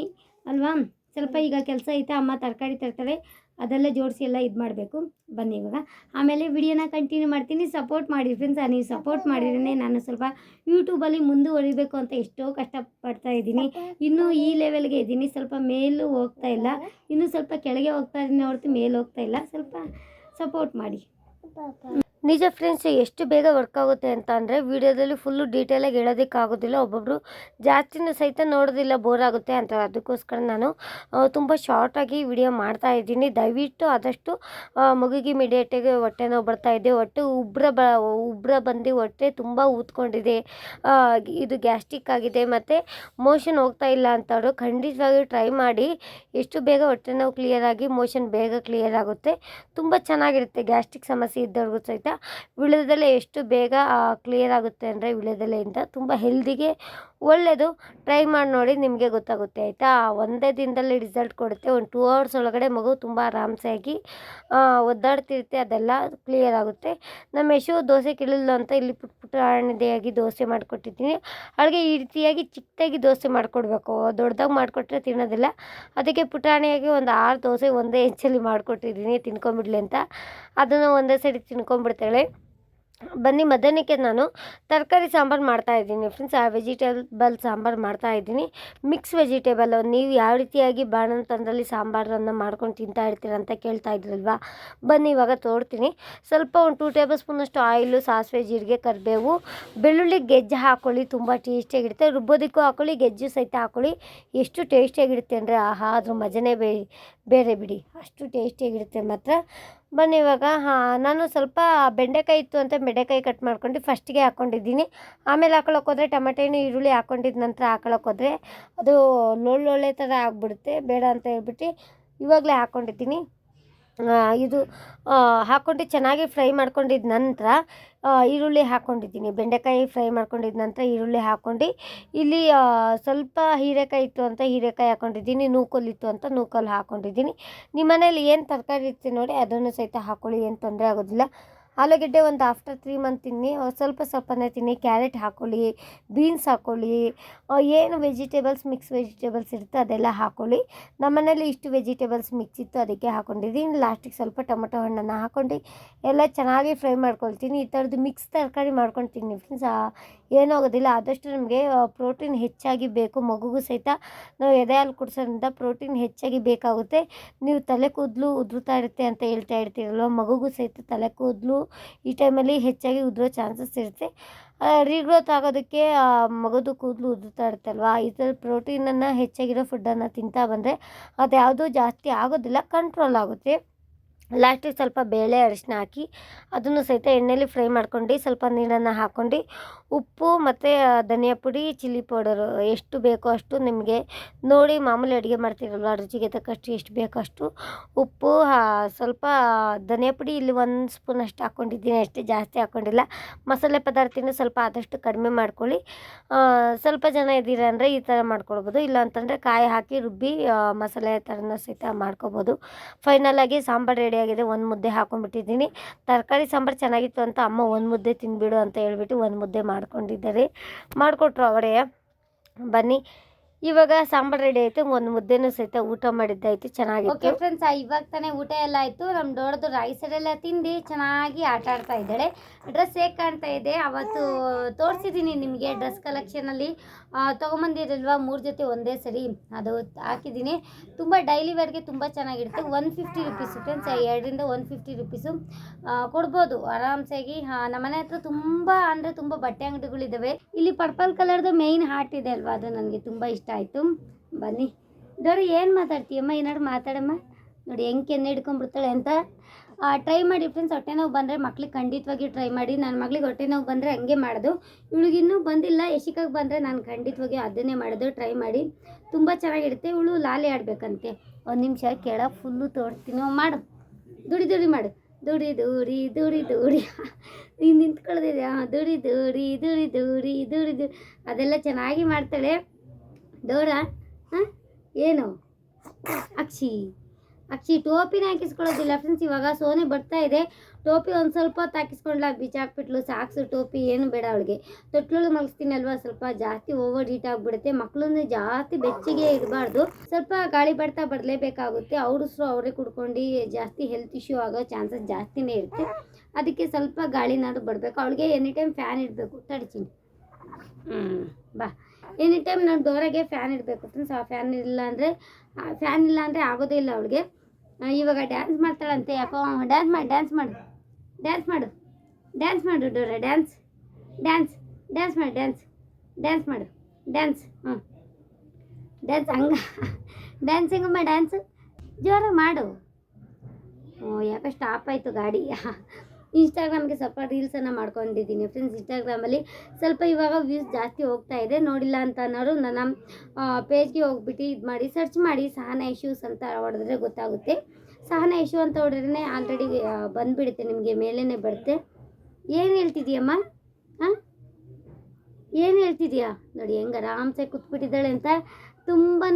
ಅಲ್ವಾ? ಸ್ವಲ್ಪ ಈಗ ಕೆಲಸ ಐತೆ. ಅಮ್ಮ ತರಕಾರಿ ತರ್ತಾರೆ. ಅದೆಲ್ಲ ಜೋಡಿಸಿ ಎಲ್ಲ ಇದು ಮಾಡಬೇಕು. ಬನ್ನಿ ಇವಾಗ. ಆಮೇಲೆ ವಿಡಿಯೋನ ಕಂಟಿನ್ಯೂ ಮಾಡ್ತೀನಿ. ಸಪೋರ್ಟ್ ಮಾಡಿ ಫ್ರೆಂಡ್ಸ್ ನೀವು ಸಪೋರ್ಟ್ ಮಾಡಿದ್ರೆ ನಾನು ಸ್ವಲ್ಪ ಯೂಟ್ಯೂಬಲ್ಲಿ ಮುಂದುವರಿಬೇಕು ಅಂತ ಎಷ್ಟೋ ಕಷ್ಟಪಡ್ತಾ ಇದ್ದೀನಿ. ಇನ್ನೂ ಈ ಲೆವೆಲ್ಗೆ ಇದ್ದೀನಿ. ಸ್ವಲ್ಪ ಮೇಲೂ ಹೋಗ್ತಾ ಇಲ್ಲ. ಇನ್ನೂ ಸ್ವಲ್ಪ ಕೆಳಗೆ ಹೋಗ್ತಾ ಇದ್ದೀನಿ. ಹೊರತು ಮೇಲೆ ಹೋಗ್ತಾ ಇಲ್ಲ. ಸ್ವಲ್ಪ ಸಪೋರ್ಟ್ ಮಾಡಿ. ನಿಜ ಫ್ರೆಂಡ್ಸ್ ಎಷ್ಟು ಬೇಗ ವರ್ಕ್ ಆಗುತ್ತೆ ಅಂತ ಅಂದರೆ ವೀಡಿಯೋದಲ್ಲಿ ಫುಲ್ಲು ಡೀಟೇಲಾಗಿ ಹೇಳೋದಕ್ಕಾಗೋದಿಲ್ಲ ಒಬ್ಬೊಬ್ಬರು ಜಾಸ್ತಿನೂ ಸಹಿತ ನೋಡೋದಿಲ್ಲ ಬೋರ್ ಆಗುತ್ತೆ ಅಂತ. ಅದಕ್ಕೋಸ್ಕರ ನಾನು ತುಂಬ ಶಾರ್ಟಾಗಿ ವಿಡಿಯೋ ಮಾಡ್ತಾ ಇದ್ದೀನಿ. ದಯವಿಟ್ಟು ಆದಷ್ಟು ಮಗುಗೆ ಇಮಿಡಿಯೇಟಾಗಿ ಹೊಟ್ಟೆ ನೋವು ಬರ್ತಾ ಇದೆ. ಹೊಟ್ಟೆ ಉಬ್ರ ಬ, ಉಬ್ರ ಬಂದು ಹೊಟ್ಟೆ ತುಂಬ ಊದ್ಕೊಂಡಿದೆ. ಇದು ಗ್ಯಾಸ್ಟಿಕ್ ಆಗಿದೆ. ಮತ್ತು ಮೋಷನ್ ಹೋಗ್ತಾ ಇಲ್ಲ ಅಂತವರು ಖಂಡಿತವಾಗಿ ಟ್ರೈ ಮಾಡಿ. ಎಷ್ಟು ಬೇಗ ಹೊಟ್ಟೆ ನೋವು ಕ್ಲಿಯರ್ ಆಗಿ ಮೋಷನ್ ಬೇಗ ಕ್ಲಿಯರ್ ಆಗುತ್ತೆ. ತುಂಬ ಚೆನ್ನಾಗಿರುತ್ತೆ ಗ್ಯಾಸ್ಟಿಕ್ ಸಮಸ್ಯೆ ಇದ್ದವ್ರಿಗೂ ಸಹಿತ. ವಿಳ್ಯದೆಲೆ ಎಷ್ಟು ಬೇಗ ಕ್ಲಿಯರ್ ಆಗುತ್ತೆ ಅಂದರೆ ವಿಳ್ಯದೆಲೆಯಿಂದ ತುಂಬ ಹೆಲ್ದಿಗೆ ಒಳ್ಳೆಯದು ಟ್ರೈ ಮಾಡಿ ನೋಡಿ ನಿಮಗೆ ಗೊತ್ತಾಗುತ್ತೆ ಆಯಿತಾ? ಒಂದೇ ದಿನದಲ್ಲಿ ರಿಸಲ್ಟ್ ಕೊಡುತ್ತೆ. ಒಂದು ಟೂ ಅವರ್ಸ್ ಒಳಗಡೆ ಮಗು ತುಂಬ ಆರಾಮ್ಸಾಗಿ ಆ, ಒದ್ದಾಡ್ತಿರುತ್ತೆ. ಅದೆಲ್ಲ ಕ್ಲಿಯರ್ ಆಗುತ್ತೆ. ನಮ್ಮ ಯಶು ದೋಸೆ ಕೇಳಿಲ್ಲ ಅಂತ ಇಲ್ಲಿ ಪುಟ್ ಪುಟಾಣಿದೆಯಾಗಿ ದೋಸೆ ಮಾಡಿಕೊಟ್ಟಿದ್ದೀನಿ. ಅವಳಿಗೆ ಈ ರೀತಿಯಾಗಿ ಚಿಕ್ಕದಾಗಿ ದೋಸೆ ಮಾಡಿಕೊಡ್ಬೇಕು. ದೊಡ್ಡದಾಗಿ ಮಾಡಿಕೊಟ್ರೆ ತಿನ್ನೋದಿಲ್ಲ. ಅದಕ್ಕೆ ಪುಟಾಣಿಯಾಗಿ ಒಂದು ಆರು ದೋಸೆ ಒಂದೇ ಇಂಚಲ್ಲಿ ಮಾಡಿಕೊಟ್ಟಿದ್ದೀನಿ ತಿನ್ಕೊಂಬಿಡ್ಲಿ ಅಂತ. ಅದನ್ನು ಒಂದೇ ಸೈಡ್ ತಿನ್ಕೊಂಬಿಡ್ತಾಳೆ ಬನ್ನಿ, ಮಧ್ಯಾಹ್ನಕ್ಕೆ ನಾನು ತರಕಾರಿ ಸಾಂಬಾರು ಮಾಡ್ತಾ ಇದ್ದೀನಿ ಫ್ರೆಂಡ್ಸ್ ಆ ವೆಜಿಟೇಬಲ್ ಸಾಂಬಾರು ಮಾಡ್ತಾ ಇದ್ದೀನಿ. ಮಿಕ್ಸ್ ವೆಜಿಟೇಬಲ್ ನೀವು ಯಾವ ರೀತಿಯಾಗಿ ಬಾಣಂತನದಲ್ಲಿ ಸಾಂಬಾರನ್ನು ಮಾಡ್ಕೊಂಡು ತಿಂತಾ ಇರ್ತೀರ ಅಂತ ಕೇಳ್ತಾ ಇದ್ರಲ್ವಾ? ಬನ್ನಿ, ಇವಾಗ ತೋಡ್ತೀನಿ ಸ್ವಲ್ಪ ಒಂದು ಟೂ ಟೇಬಲ್ ಸ್ಪೂನಷ್ಟು ಆಯಿಲು ಸಾಸಿವೆ, ಜೀರಿಗೆ, ಕರಿಬೇವು, ಬೆಳ್ಳುಳ್ಳಿ ಗೆಜ್ಜೆ ಹಾಕ್ಕೊಳ್ಳಿ ತುಂಬ ಟೇಸ್ಟಿಯಾಗಿರುತ್ತೆ ರುಬ್ಬೋದಕ್ಕೂ ಹಾಕೊಳ್ಳಿ, ಗೆಜ್ಜು ಸಹಿತ ಹಾಕ್ಕೊಳ್ಳಿ ಎಷ್ಟು ಟೇಸ್ಟಿಯಾಗಿರುತ್ತೆ ಅಂದರೆ ಆಹಾ ಅದ್ರ ಮಜನೇ ಬೇರೆ. ಬೇರೆ ಬಿಡಿ, ಅಷ್ಟು ಟೇಸ್ಟಿಯಾಗಿರುತ್ತೆ ಮಾತ್ರ. ಬನ್ನಿ ಇವಾಗ, ಹಾಂ, ನಾನು ಸ್ವಲ್ಪ ಬೆಂಡೆಕಾಯಿ ಇತ್ತು ಅಂತ ಬೆಂಡೆಕಾಯಿ ಕಟ್ ಮಾಡ್ಕೊಂಡು ಫಸ್ಟಿಗೆ ಹಾಕ್ಕೊಂಡಿದ್ದೀನಿ ಆಮೇಲೆ ಹಾಕೊಳಕ್ಕೆ ಹೋದರೆ ಟೊಮೆಟೊ ಈರುಳ್ಳಿ ಹಾಕ್ಕೊಂಡಿದ್ದ ನಂತರ ಹಾಕೊಳಕ್ಕೆ ಹೋದರೆ ಅದು ಲೊಳ್ಳೊಳ್ಳೆ ಥರ ಆಗಿಬಿಡುತ್ತೆ, ಬೇಡ ಅಂತ ಹೇಳ್ಬಿಟ್ಟು ಇವಾಗಲೇ ಹಾಕ್ಕೊಂಡಿದ್ದೀನಿ ಇದು ಹಾಕ್ಕೊಂಡು ಚೆನ್ನಾಗಿ ಫ್ರೈ ಮಾಡ್ಕೊಂಡಿದ್ದ ನಂತರ ಈರುಳ್ಳಿ ಹಾಕ್ಕೊಂಡಿದ್ದೀನಿ ಬೆಂಡೆಕಾಯಿ ಫ್ರೈ ಮಾಡ್ಕೊಂಡಿದ್ದ ನಂತರ ಈರುಳ್ಳಿ ಹಾಕ್ಕೊಂಡು ಇಲ್ಲಿ ಸ್ವಲ್ಪ ಹೀರೆಕಾಯಿ ಇತ್ತು ಅಂತ ಹೀರೆಕಾಯಿ ಹಾಕ್ಕೊಂಡಿದ್ದೀನಿ ನೂಕಲ್ ಇತ್ತು ಅಂತ ನೂಕಲ್ ಹಾಕ್ಕೊಂಡಿದ್ದೀನಿ ನಿಮ್ಮ ಮನೇಲಿ ಏನು ತರಕಾರಿ ಇರ್ತೀವಿ ನೋಡಿ, ಅದನ್ನು ಸಹಿತ ಹಾಕ್ಕೊಳ್ಳಿ ಏನು ತೊಂದರೆ ಆಗೋದಿಲ್ಲ. ಆಲೂಗೆಡ್ಡೆ ಒಂದು ಆಫ್ಟರ್ ತ್ರೀ ಮಂತ್ ತಿನ್ನಿ ಸ್ವಲ್ಪ ಸ್ವಲ್ಪನೇ ತಿನ್ನಿ ಕ್ಯಾರೆಟ್ ಹಾಕ್ಕೊಳ್ಳಿ ಬೀನ್ಸ್ ಹಾಕ್ಕೊಳ್ಳಿ ಏನು ವೆಜಿಟೇಬಲ್ಸ್ ಮಿಕ್ಸ್ ವೆಜಿಟೇಬಲ್ಸ್ ಇರುತ್ತೆ ಅದೆಲ್ಲ ಹಾಕ್ಕೊಳ್ಳಿ ನಮ್ಮನೇಲಿ ಇಷ್ಟು ವೆಜಿಟೇಬಲ್ಸ್ ಮಿಕ್ಸ್ ಇತ್ತು, ಅದಕ್ಕೆ ಹಾಕ್ಕೊಂಡಿದ್ದೀನಿ ಲಾಸ್ಟಿಗೆ ಸ್ವಲ್ಪ ಟೊಮೊಟೊ ಹಣ್ಣನ್ನು ಹಾಕ್ಕೊಂಡು ಎಲ್ಲ ಚೆನ್ನಾಗಿ ಫ್ರೈ ಮಾಡ್ಕೊಳ್ತೀನಿ. ಈ ಥರದ್ದು ಮಿಕ್ಸ್ ತರಕಾರಿ ಮಾಡ್ಕೊಂಡು ತಿನ್ನಿ ಫ್ರೆಂಡ್ಸ್ ಏನಾಗೋದಿಲ್ಲ ಆದಷ್ಟು ನಮಗೆ ಪ್ರೋಟೀನ್ ಹೆಚ್ಚಾಗಿ ಬೇಕು. ಮಗುಗೂ ಸಹಿತ ನಾವು ಎದೆ ಹಾಲು ಕುಡಿಸೋದ್ರಿಂದ ಪ್ರೋಟೀನ್ ಹೆಚ್ಚಾಗಿ ಬೇಕಾಗುತ್ತೆ. ನೀವು ತಲೆ ಕೂದಲು ಉದುರುತ್ತಾ ಇರುತ್ತೆ ಅಂತ ಹೇಳ್ತಾ ಇರ್ತೀರಲ್ವ? ಮಗುಗೂ ಸಹಿತ ತಲೆ ಕೂದಲು ಈ ಟೈಮಲ್ಲಿ ಹೆಚ್ಚಾಗಿ ಉದುರೋ ಚಾನ್ಸಸ್ ಇರುತ್ತೆ. ರೀಗ್ರೋತ್ ಆಗೋದಕ್ಕೆ ಮಗದು ಕೂದಲು ಉದುರ್ತಾ ಇರುತ್ತಲ್ವ? ಈ ಥರ ಪ್ರೋಟೀನನ್ನು ಹೆಚ್ಚಾಗಿರೋ ಫುಡ್ಡನ್ನು ತಿಂತಾ ಬಂದರೆ ಅದು ಯಾವುದೂ ಜಾಸ್ತಿ ಆಗೋದಿಲ್ಲ ಕಂಟ್ರೋಲ್ ಆಗುತ್ತೆ. ಲಾಸ್ಟಿಗೆ ಸ್ವಲ್ಪ ಬೇಳೆ ಅರಿಶಿನ ಹಾಕಿ ಅದನ್ನು ಸಹಿತ ಎಣ್ಣೆಲಿ ಫ್ರೈ ಮಾಡ್ಕೊಂಡು ಸ್ವಲ್ಪ ನೀರನ್ನು ಹಾಕ್ಕೊಂಡು ಉಪ್ಪು ಮತ್ತು ಧನಿಯಾ ಪುಡಿ ಚಿಲ್ಲಿ ಪೌಡರು ಎಷ್ಟು ಬೇಕೋ ಅಷ್ಟು ನಿಮಗೆ ನೋಡಿ ಮಾಮೂಲಿ ಅಡುಗೆ ಮಾಡ್ತೀರಲ್ವ, ರುಚಿಗೆ ತಕ್ಕಷ್ಟು ಎಷ್ಟು ಬೇಕೋ ಅಷ್ಟು ಉಪ್ಪು ಸ್ವಲ್ಪ ಧನಿಯಾ ಪುಡಿ ಇಲ್ಲಿ ಒಂದು ಸ್ಪೂನ್ ಅಷ್ಟು ಹಾಕ್ಕೊಂಡಿದ್ದೀನಿ ಅಷ್ಟೇ ಜಾಸ್ತಿ ಹಾಕ್ಕೊಂಡಿಲ್ಲ ಮಸಾಲೆ ಪದಾರ್ಥನ ಸ್ವಲ್ಪ ಆದಷ್ಟು ಕಡಿಮೆ ಮಾಡ್ಕೊಳ್ಳಿ. ಸ್ವಲ್ಪ ಜನ ಇದ್ದೀರ ಅಂದರೆ ಈ ಥರ ಮಾಡ್ಕೊಳ್ಬೋದು, ಇಲ್ಲ ಅಂತಂದರೆ ಕಾಯಿ ಹಾಕಿ ರುಬ್ಬಿ ಮಸಾಲೆ ಥರನ ಸಹಿತ ಮಾಡ್ಕೊಬೋದು ಫೈನಲ್ ಆಗಿ ಸಾಂಬಾರು ರೆಡಿಯಾಗಿದೆ. ಒಂದು ಮುದ್ದೆ ಹಾಕೊಂಡ್ಬಿಟ್ಟಿದ್ದೀನಿ. ತರಕಾರಿ ಸಾಂಬಾರು ಚೆನ್ನಾಗಿತ್ತು ಅಂತ ಅಮ್ಮ ಒಂದು ಮುದ್ದೆ ತಿನ್ಬಿಡು ಅಂತ ಹೇಳ್ಬಿಟ್ಟು ಒಂದು ಮುದ್ದೆ ಮಾಡ್ಕೊಂಡಿದ್ದಾರೆ. ಮಾಡಿಕೊಟ್ರು ಅವರೇ. ಬನ್ನಿ. ಇವಾಗ ಸಾಂಬಾರು ರೆಡಿ ಆಯಿತು. ಒಂದು ಮುದ್ದೆನೂ ಸಹಿತ ಊಟ ಮಾಡಿದ್ದಾಯಿತು. ಓಕೆ ಚೆನ್ನಾಗಿತ್ತು ಫ್ರೆಂಡ್ಸ್ ಇವಾಗ ತಾನೇ ಊಟ ಎಲ್ಲ ಆಯಿತು. ನಮ್ಮ ದೊಡ್ಡದು ರೈಸ್ ಎಲ್ಲ ತಿಂದು ಚೆನ್ನಾಗಿ ಆಟ ಆಡ್ತಾ ಇದ್ದಾಳೆ. ಡ್ರೆಸ್ ಹೇಗೆ ಕಾಣ್ತಾ ಇದೆ? ಅವತ್ತು ತೋರಿಸಿದ್ದೀನಿ ನಿಮಗೆ ಡ್ರೆಸ್ ಕಲೆಕ್ಷನಲ್ಲಿ ತೊಗೊಂಬಂದಿರಲ್ವ? ಮೂರು ಜೊತೆ ಒಂದೇ ಸರಿ ಅದು ಹಾಕಿದ್ದೀನಿ. ತುಂಬ ಡೈಲಿ ವೇರ್ಗೆ ತುಂಬ ಚೆನ್ನಾಗಿರುತ್ತೆ. ಒನ್ ಫಿಫ್ಟಿ ರುಪೀಸು ಫ್ರೆಂಡ್ಸ್ ಎರಡರಿಂದ ಒನ್ ಫಿಫ್ಟಿ ರುಪೀಸು ಕೊಡ್ಬೋದು. ಆರಾಮ್ಸಾಗಿ ನಮ್ಮ ಮನೆ ಹತ್ರ ತುಂಬ ಅಂದರೆ ತುಂಬ ಬಟ್ಟೆ ಅಂಗಡಿಗಳಿದ್ದಾವೆ ಇಲ್ಲಿ ಪರ್ಪಲ್ ಕಲರ್ದು ಮೇಯ್ನ್ ಹಾರ್ಟ್ ಇದೆ ಅಲ್ವಾ? ಅದು ನನಗೆ ತುಂಬ ಇಷ್ಟ ಆಯಿತು. ಬನ್ನಿ. ದೊಡ್ಡ ಏನು ಮಾತಾಡ್ತೀಯಮ್ಮ? ಏನಾದ್ರು ಮಾತಾಡಮ್ಮ? ನೋಡಿ, ಹೆಂಗೆ ಕೆನ್ನೆ ಹಿಡ್ಕೊಂಡ್ಬಿಡ್ತಾಳೆ ಅಂತ. ಟ್ರೈ ಮಾಡಿ ಫ್ರೆಂಡ್ಸ್ ಹೊಟ್ಟೆ ನೋವು ಬಂದರೆ ಮಕ್ಳಿಗೆ ಖಂಡಿತವಾಗಿ ಟ್ರೈ ಮಾಡಿ. ನನ್ನ ಮಗಳಿಗೆ ಹೊಟ್ಟೆ ನೋವು ಬಂದರೆ ಹಂಗೆ ಮಾಡೋದು. ಇವಳಿಗಿನ್ನೂ ಬಂದಿಲ್ಲ ಯಶಿಕಾಗೆ ಬಂದರೆ ನಾನು ಖಂಡಿತವಾಗಿ ಅದನ್ನೇ ಮಾಡೋದು ಟ್ರೈ ಮಾಡಿ. ತುಂಬ ಚೆನ್ನಾಗಿರುತ್ತೆ, ಇವಳು ಲಾಲಿ ಆಡಬೇಕಂತೆ. ಒಂದು ನಿಮಿಷ ಕೆಳ ಫುಲ್ಲು ತೋರಿಸ್ತೀನಿ ಮಾಡು. ದುಡಿ ದುಡಿ ಮಾಡು. ದುಡಿ ದೂರಿ ದುಡಿ ದೂರಿ ನೀನು ನಿಂತ್ಕೊಳ್ಳೋದಿದೆ ಹಾಂ ದುಡಿ ದೂರಿ ದುಡಿ ದೂರಿ ದುಡಿ. ದು ಅದೆಲ್ಲ ಚೆನ್ನಾಗಿ ಮಾಡ್ತಾಳೆ. ಡೋರ ಹಾಂ? ಏನು? ಅಕ್ಷಿ. ಅಕ್ಷಿ ಟೋಪಿನ ಹಾಕಿಸ್ಕೊಳ್ಳೋದಿಲ್ಲ ಫ್ರೆಂಡ್ಸ್ ಇವಾಗ ಸೋನೆ ಬರ್ತಾ ಇದೆ. ಟೋಪಿ ಒಂದು ಸ್ವಲ್ಪ ಹೊತ್ತು ಹಾಕಿಸ್ಕೊಂಡ್ಲ ಬಿಚ್ಚಾಕ್ಬಿಟ್ಲು ಸಾಕ್ಸು ಟೋಪಿ, ಏನು ಬೇಡ ಅವಳಿಗೆ. ತೊಟ್ಲೊಳಗೆ ಮಲಗಿಸ್ತೀನಿ ಅಲ್ವಾ ಸ್ವಲ್ಪ ಜಾಸ್ತಿ ಓವರ್ ಹೀಟ್ ಆಗಿಬಿಡುತ್ತೆ. ಮಕ್ಕಳನ್ನ ಜಾಸ್ತಿ ಬೆಚ್ಚಗೆ ಇಡಬಾರ್ದು. ಸ್ವಲ್ಪ ಗಾಳಿ ಬಡ್ತಾ ಬರಲೇಬೇಕಾಗುತ್ತೆ. ಅವ್ರ ಉಸಿರು ಅವರೇ ಕುಡ್ಕೊಂಡು ಜಾಸ್ತಿ ಹೆಲ್ತ್ ಇಶ್ಯೂ ಆಗೋ ಚಾನ್ಸಸ್ ಜಾಸ್ತಿನೇ ಇರುತ್ತೆ. ಅದಕ್ಕೆ ಸ್ವಲ್ಪ ಗಾಳಿನಾದ್ರು ಬರಬೇಕು. ಅವಳಿಗೆ ಎನಿ ಟೈಮ್ ಫ್ಯಾನ್ ಇಡಬೇಕು ತಡಿತೀನಿ ಹ್ಞೂ ಬಾ. ಎನಿ ಟೈಮ್ ನಾನು ಡೋರಾಗೆ ಫ್ಯಾನ್ ಇಡಬೇಕು. ಫ್ರೆಂಡ್ಸ್ ಆ ಫ್ಯಾನ್ ಇಲ್ಲ ಅಂದರೆ ಫ್ಯಾನ್ ಇಲ್ಲ ಅಂದರೆ ಆಗೋದೇ ಇಲ್ಲ ಅವಳಿಗೆ. ಇವಾಗ ಡ್ಯಾನ್ಸ್ ಮಾಡ್ತಾಳಂತೆ, ಯಾಕೋ ಡ್ಯಾನ್ಸ್ ಮಾಡಿ ಡ್ಯಾನ್ಸ್ ಮಾಡು. ಡ್ಯಾನ್ಸ್ ಮಾಡು. ಡ್ಯಾನ್ಸ್ ಮಾಡು, ಡೋರ ಡ್ಯಾನ್ಸ್ ಡ್ಯಾನ್ಸ್ ಡ್ಯಾನ್ಸ್ ಮಾಡಿ ಡ್ಯಾನ್ಸ್ ಡ್ಯಾನ್ಸ್ ಮಾಡು. ಡ್ಯಾನ್ಸ್ ಹ್ಞೂ ಡ್ಯಾನ್ಸ್ ಹಂಗ. ಡ್ಯಾನ್ಸಿಂಗ್ ಹೆಂಗಮ್ಮ ಡ್ಯಾನ್ಸ್ ಜೋರಾಗಿ ಮಾಡು. ಓ, ಯಾಕೆ ಸ್ಟಾಪ್ ಆಯಿತು ಗಾಡಿ. ಇನ್ಸ್ಟಾಗ್ರಾಮ್ಗೆ ಸ್ವಲ್ಪ ರೀಲ್ಸನ್ನು ಮಾಡ್ಕೊಂಡಿದ್ದೀನಿ ಫ್ರೆಂಡ್ಸ್ ಇನ್ಸ್ಟಾಗ್ರಾಮಲ್ಲಿ ಸ್ವಲ್ಪ ಇವಾಗ ವ್ಯೂಸ್ ಜಾಸ್ತಿ ಹೋಗ್ತಾ ಇದೆ. ನೋಡಿಲ್ಲ ಅಂತ ಅನ್ನೋರು ನನ್ನ ಪೇಜ್ಗೆ ಹೋಗ್ಬಿಟ್ಟು ಇದು ಮಾಡಿ ಸರ್ಚ್ ಮಾಡಿ ಸಹನಾ ಇಶ್ಯೂಸ್ ಅಂತ ಹೊಡೆದ್ರೆ ಗೊತ್ತಾಗುತ್ತೆ. ಸಹನಾ ಇಶ್ಯೂ ಅಂತ ಹೊಡೆದ್ರೆ ಆಲ್ರೆಡಿ ಬಂದುಬಿಡುತ್ತೆ, ನಿಮಗೆ ಮೇಲೇ ಬರುತ್ತೆ. ಏನು ಹೇಳ್ತಿದೀಯಮ್ಮ? ಹಾಂ ಏನು ಹೇಳ್ತಿದ್ಯಾ? ನೋಡಿ, ಹೆಂಗೆ ಆರಾಮ್ಸೆ ಕೂತ್ಬಿಟ್ಟಿದ್ದಾಳೆ ಅಂತ ತುಂಬಾ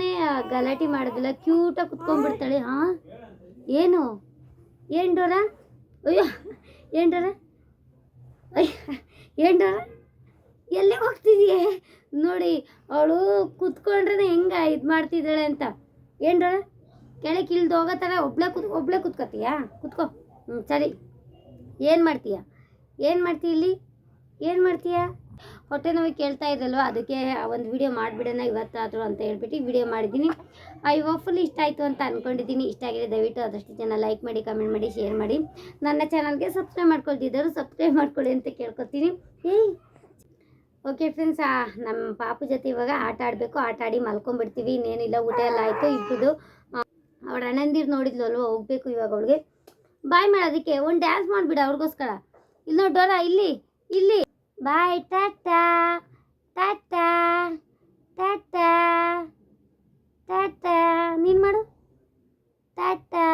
ಗಲಾಟೆ ಮಾಡೋದಿಲ್ಲ. ಕ್ಯೂಟಾಗಿ ಕುತ್ಕೊಂಡ್ಬಿಡ್ತಾಳೆ. ಹಾಂ? ಏನು? ಏನು ಡೋರ? ಅಯ್ಯೋ! ಏನು ಡೋರ ಎಲ್ಲಿ ಹೋಗ್ತಿದೀಯ? ನೋಡಿ, ಅವಳು ಕುತ್ಕೊಂಡ್ರೆ ಹೆಂಗೆ ಇದು ಮಾಡ್ತಿದ್ದಾಳೆ ಅಂತ. ಏನ್ರ? ಕೆಳಗೆ ಇಳ್ದು ಹೋಗೋ ಥರ ಒಬ್ಳೆ ಕುತ್, ಒಬ್ಳೆ ಕುತ್ಕೋತೀಯಾ? ಕುತ್ಕೋ. ಹ್ಞೂ ಸರಿ. ಏನು ಮಾಡ್ತೀಯ? ಏನು ಮಾಡ್ತೀಯ ಇಲ್ಲಿ? ಏನು ಮಾಡ್ತೀಯ? ಹೊಟ್ಟೆ ನೋವು ಕೇಳ್ತಾ ಇದ್ದಲ್ವ ಅದಕ್ಕೆ ಒಂದು ವಿಡಿಯೋ ಮಾಡಿಬಿಡೋಣ ಇವತ್ತಾದರೂ ಅಂತ ಹೇಳ್ಬಿಟ್ಟು ವಿಡಿಯೋ ಮಾಡಿದ್ದೀನಿ. ಐ ಹೋಪ್ಫುಲಿ ಇಷ್ಟ ಆಯಿತು ಅಂತ ಅಂದ್ಕೊಂಡಿದ್ದೀನಿ ಇಷ್ಟ ಆಗಿದೆ ದಯವಿಟ್ಟು ಆದಷ್ಟು ಜನ ಲೈಕ್ ಮಾಡಿ ಕಮೆಂಟ್ ಮಾಡಿ ಶೇರ್ ಮಾಡಿ. ನನ್ನ ಚಾನಲ್ಗೆ ಸಬ್ಸ್ಕ್ರೈಬ್ ಮಾಡ್ಕೊಳ್ತಿದ್ದರು ಸಬ್ಸ್ಕ್ರೈಬ್ ಮಾಡ್ಕೊಳ್ಳಿ ಅಂತ ಕೇಳ್ಕೊತೀನಿ. ಓಕೆ ಫ್ರೆಂಡ್ಸ್ ನಮ್ಮ ಪಾಪು ಜೊತೆ ಇವಾಗ ಆಟ ಆಡಬೇಕು. ಆಟ ಆಡಿ ಮಲ್ಕೊಂಡ್ಬಿಡ್ತೀವಿ. ಇನ್ನೇನಿಲ್ಲ, ಊಟ ಎಲ್ಲ ಆಯಿತು ಇಬ್ಬರು ಅವಳು ಅಣ್ಣಂದಿರು ನೋಡಿದ್ಲು ಅಲ್ವ ಹೋಗ್ಬೇಕು ಇವಾಗ ಅವಳಿಗೆ. ಬಾಯ್ ಮಾಡೋದಕ್ಕೆ ಒಂದು ಡ್ಯಾನ್ಸ್ ಮಾಡಿಬಿಡ ಅವ್ರಿಗೋಸ್ಕರ. ಇಲ್ಲಿ ಡೋರ ಇಲ್ಲಿ ಇಲ್ಲಿ. Bye tata tata tata tata ನೀನು ಮಾಡು ಟಾಟಾ